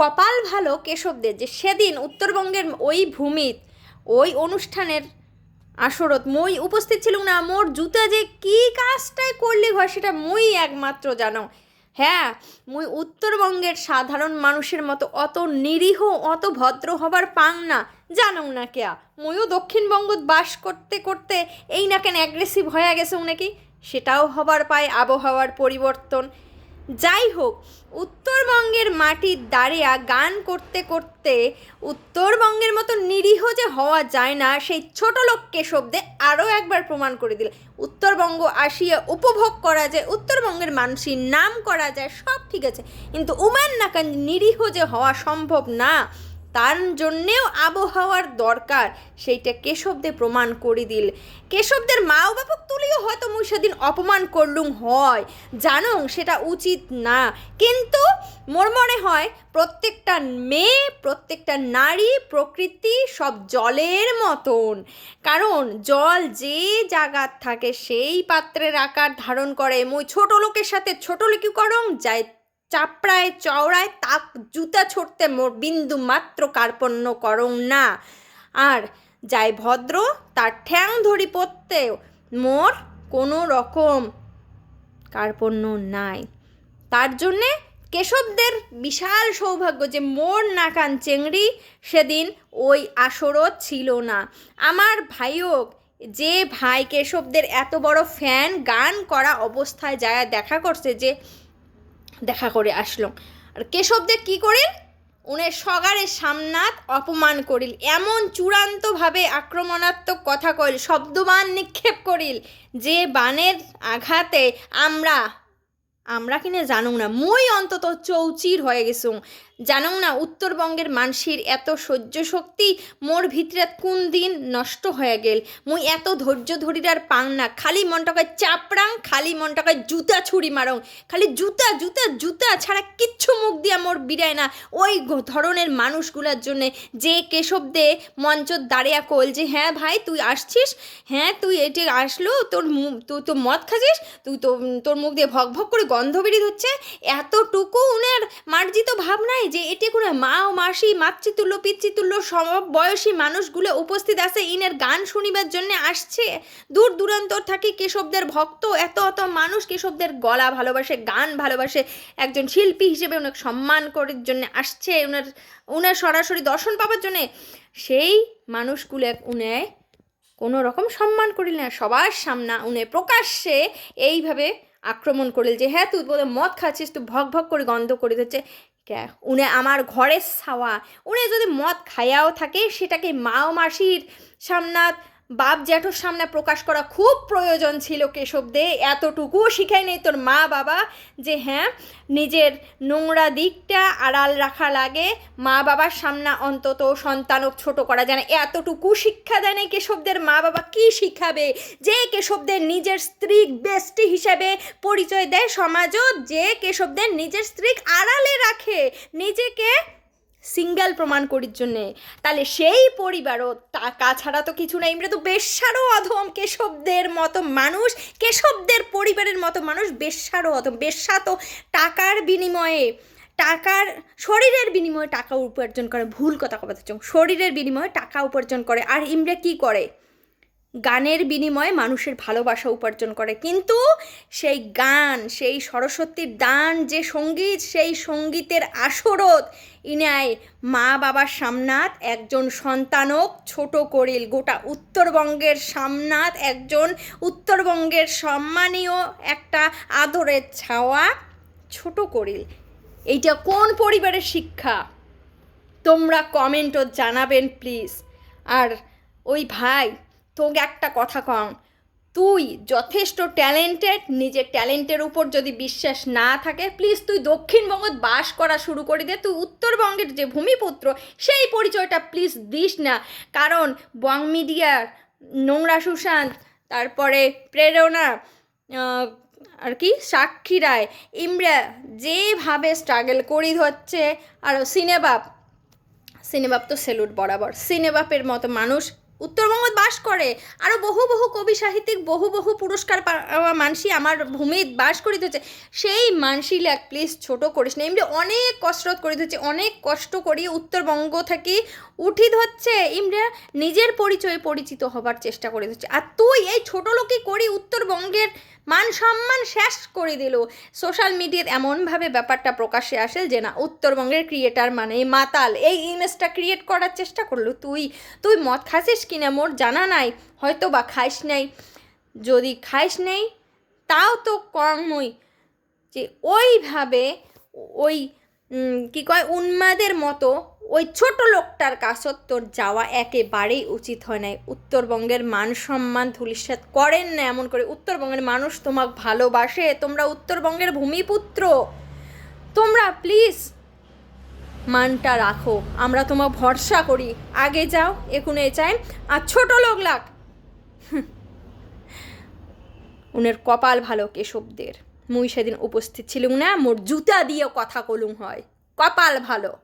কপাল ভালো কেশবদের যে সেদিন উত্তরবঙ্গের ওই ভূমিত, ওই অনুষ্ঠানের আসরত মই উপস্থিত ছিলুম না, মোর জুতা যে কি কাজটাই করলি ঘর সেটা মই একমাত্র জানো। হ্যাঁ মুই উত্তরবঙ্গের সাধারণ মানুষের মতো অত নিরীহ, অত ভদ্র হবার পাং না, জানো না কেয়া। মুইও দক্ষিণবঙ্গত বাস করতে করতে এই না কেন অ্যাগ্রেসিভ হয়ে গেছে নাকি সেটাও হবার পায় আবহাওয়ার পরিবর্তন। যাই হোক উত্তরবঙ্গের মাটির দাঁড়িয়া গান করতে করতে উত্তরবঙ্গের মতো নিরীহ যে হওয়া যায় না, সেই ছোট লোককে শব্দে আরও একবার প্রমাণ করে দিল উত্তরবঙ্গ আসিয়া উপভোগ করা যায়, উত্তরবঙ্গের মানুষের নাম করা যায়, সব ঠিক আছে। কিন্তু উমেন নাকান নিরীহ যে হওয়া সম্ভব না। তার জন্যেও আবহাওয়ার দরকার। সেইটা কেশবদে প্রমাণ করে দিল। কেশবদের মা বাপক তুলিও হয়তো মুই সেদিন অপমান করলুম, হয়। জানো, সেটা উচিত না। কিন্তু মোর মনে হয়, প্রত্যেকটা মেয়ে, প্রত্যেকটা নারী প্রকৃতি সব জলের মতন। কারণ জল যে জায়গার থাকে, সেই পাত্রের আকার ধারণ করে। মুই ছোট লোকের সাথে ছোট লোকি করং, যাই চাপড়ায়, চওড়ায়, তাক জুতা ছড়তে মোর বিন্দু মাত্র কার্পণ্য করং না। আর যাই ভদ্র, তার ঠ্যাং ধরি পড়তে মোর কোনো রকম কার্পণ্য নাই। তার জন্যে কেশবদের বিশাল সৌভাগ্য যে মোর নাকান চেংড়ি সেদিন ওই আসরও ছিল না। আমার ভাইও, যে ভাই কেশবদের এত বড় ফ্যান, গান করা অবস্থায় যায় দেখা করছে যে দেখা করে আসলো। আর কেশবদে কী করিল? উনের সগারের সামনাত অপমান করিল। এমন চূড়ান্তভাবে আক্রমণাত্মক কথা কইল, শব্দবান নিক্ষেপ করিল, যে বানের আঘাতে আমরা আমরা কিনে জানুং না। মুই অন্তত চৌচির হয়ে গেছুম জানুং না উত্তরবঙ্গের মানসির এত সহ্য শক্তি মোর ভিতরে কোন দিন নষ্ট হয়ে গেল। মুই এত ধৈর্য ধরিরার পাং না। খালি মনটাকে চাপড়াং, খালি মনটাকে জুতা ছুরি মারং। খালি জুতা জুতা জুতা ছাড়া কিচ্ছু মুখ দিয়া মোর বিড়ায় না। ওই ধরনের মানুষগুলোর জন্যে যে কেশব দে মঞ্চত দাঁড়িয়া কল যে হ্যাঁ ভাই, তুই আসছিস? হ্যাঁ তুই এটি আসলো, তোর তুই তো মদ খাচ্ছিস তুই তো, তোর মুখ দিয়ে ভক ভক করে গন্ধ বেরিয়ে হচ্ছে এতটুকু উনার মার্জিত ভাব নাই যে এটি কোনো মা ও মাসি, মাতৃতুল্য, পিতৃতুল্য সব বয়সী মানুষগুলো উপস্থিত আছে, ইনের গান শুনিবার জন্য আসছে। দূর দূরান্তর থাকি কেশবদের ভক্ত, এত এত মানুষ কেশবদের গলা ভালোবাসে, গান ভালোবাসে, একজন শিল্পী হিসেবে ওনার সম্মান করার জন্য আসছে ওনার ওনার সরাসরি দর্শন পাবার জন্যে। সেই মানুষগুলো উনায় কোনো রকম সম্মান করিল না, সবার সামনা উনি প্রকাশ্যে এইভাবে আক্রমণ করিল যে হ্যাঁ তুই বলে মদ খাচ্ছিস, তুই ভক ভক করে গন্ধ করে দিচ্ছে। উনি আমার ঘরের ছাওয়া। উনি যদি মদ খাইয়াও থাকে, সেটাকে মাও মাসির সামনাত বাপ জ্যাঠোর সামনে প্রকাশ করা খুব প্রয়োজন ছিল কেশব দে, এতটুকুও শিখাই নেই তোর মা বাবা যে হ্যাঁ নিজের নোংরা দিকটা আড়াল রাখা লাগে, মা বাবার সামনে অন্তত সন্তানক ছোট করা যায় না। এতটুকু শিক্ষা দেয় কেশবদের মা বাবা কি শিখাবে? যে কেশবদের নিজের স্ত্রী বেস্টি হিসাবে পরিচয় দেয় সমাজও যে কেশবদের নিজের স্ত্রী আড়ালে রাখে, নিজেকে সিঙ্গেল প্রমাণ করির জন্যে। তাহলে সেই পরিবারও টাকা ছাড়া তো কিছু নাই। আমরা তো বেশ্যারও অধম কেশবদের মতো মানুষ, কেশবদের পরিবারের মতো মানুষ বেশ্যারও অধম। বেশ্যা তো টাকার বিনিময়ে, টাকার, শরীরের বিনিময়ে টাকা উপার্জন করে। ভুল কথা কথা শরীরের বিনিময়ে টাকা উপার্জন করে। আর ইমরা কি করে? গানের বিনিময়ে মানুষের ভালোবাসা উপার্জন করে। কিন্তু সেই গান, সেই সরস্বতীর দান, যে সংগীত, সেই সঙ্গীতের আসরত, ইনায় মা বাবার সামনাত একজন সন্তানক ছোট করিল। গোটা উত্তরবঙ্গের সামনাত একজন উত্তরবঙ্গের সম্মানীয় একটা আদরের ছাওয়া ছোট করিল। এইটা কোন পরিবারের শিক্ষা? তোমরা কমেন্টও জানাবেন, প্লিজ। আর ওই ভাই তোকে একটা কথা কং তুই যথেষ্ট ট্যালেন্টেড নিজের ট্যালেন্টের উপর যদি বিশ্বাস না থাকে প্লিজ তুই দক্ষিণবঙ্গত বাস করা শুরু করে দে। তুই উত্তরবঙ্গের যে ভূমিপুত্র, সেই পরিচয়টা প্লিজ দিস না। কারণ বং মিডিয়ার নোংরা সুশান্ত, তারপরে প্রেরণা আর কি, সাক্ষী রায়, ইমরা, যেভাবে স্ট্রাগল করি হচ্ছে আর সিনেবাপ সিনেবাপ তো সেলুট বরাবর। সিনেবাপের মতো মানুষ উত্তরবঙ্গ বাস করে। আরও বহু বহু কবি সাহিত্যিক, বহু বহু পুরস্কার পাওয়া মানসি আমার ভূমিত বাস করিতে হচ্ছে। সেই মানসি লেখ প্লিজ ছোট করিস না। এমনি অনেক কসরত করিতে হচ্ছে, অনেক কষ্ট করি উত্তরবঙ্গ থেকে উঠি ধরছে। ইমরা নিজের পরিচয়ে পরিচিত হবার চেষ্টা করে হচ্ছে। আর তুই এই ছোট লোকই করি উত্তরবঙ্গের মান সম্মান শেষ করে দিল। সোশ্যাল মিডিয়াতে এমনভাবে ব্যাপারটা প্রকাশ্যে আসে যে, না, উত্তরবঙ্গের ক্রিয়েটার মানে মাতাল। এই ইমেজটা ক্রিয়েট করার চেষ্টা করল তুই। তুই মদ খাসিস কিনা মোর জানা নাই হয়তো বা খাইস নাই। যদি খাইস নেই, তাও তো কর্মই যে ওইভাবে ওই কি কয়, উন্মাদের মতো ওই ছোট লোকটার কাছত তোর যাওয়া একেবারেই উচিত হয় নাই। উত্তরবঙ্গের মান সম্মান ধুলিসাৎ করেন না এমন করে। উত্তরবঙ্গের মানুষ তোমাকে ভালোবাসে, তোমরা উত্তরবঙ্গের ভূমিপুত্র। তোমরা প্লিজ মানটা রাখো। আমরা তোমার ভরসা করি। আগে যাও, এখুনে চাই, আর ছোট লোক লাগ। উনের কপাল ভালো কেশবদের। মুই সেদিন উপস্থিত ছিলুম না, মোর জুতা দিয়ে কথা কলুম হয়। কপাল ভালো।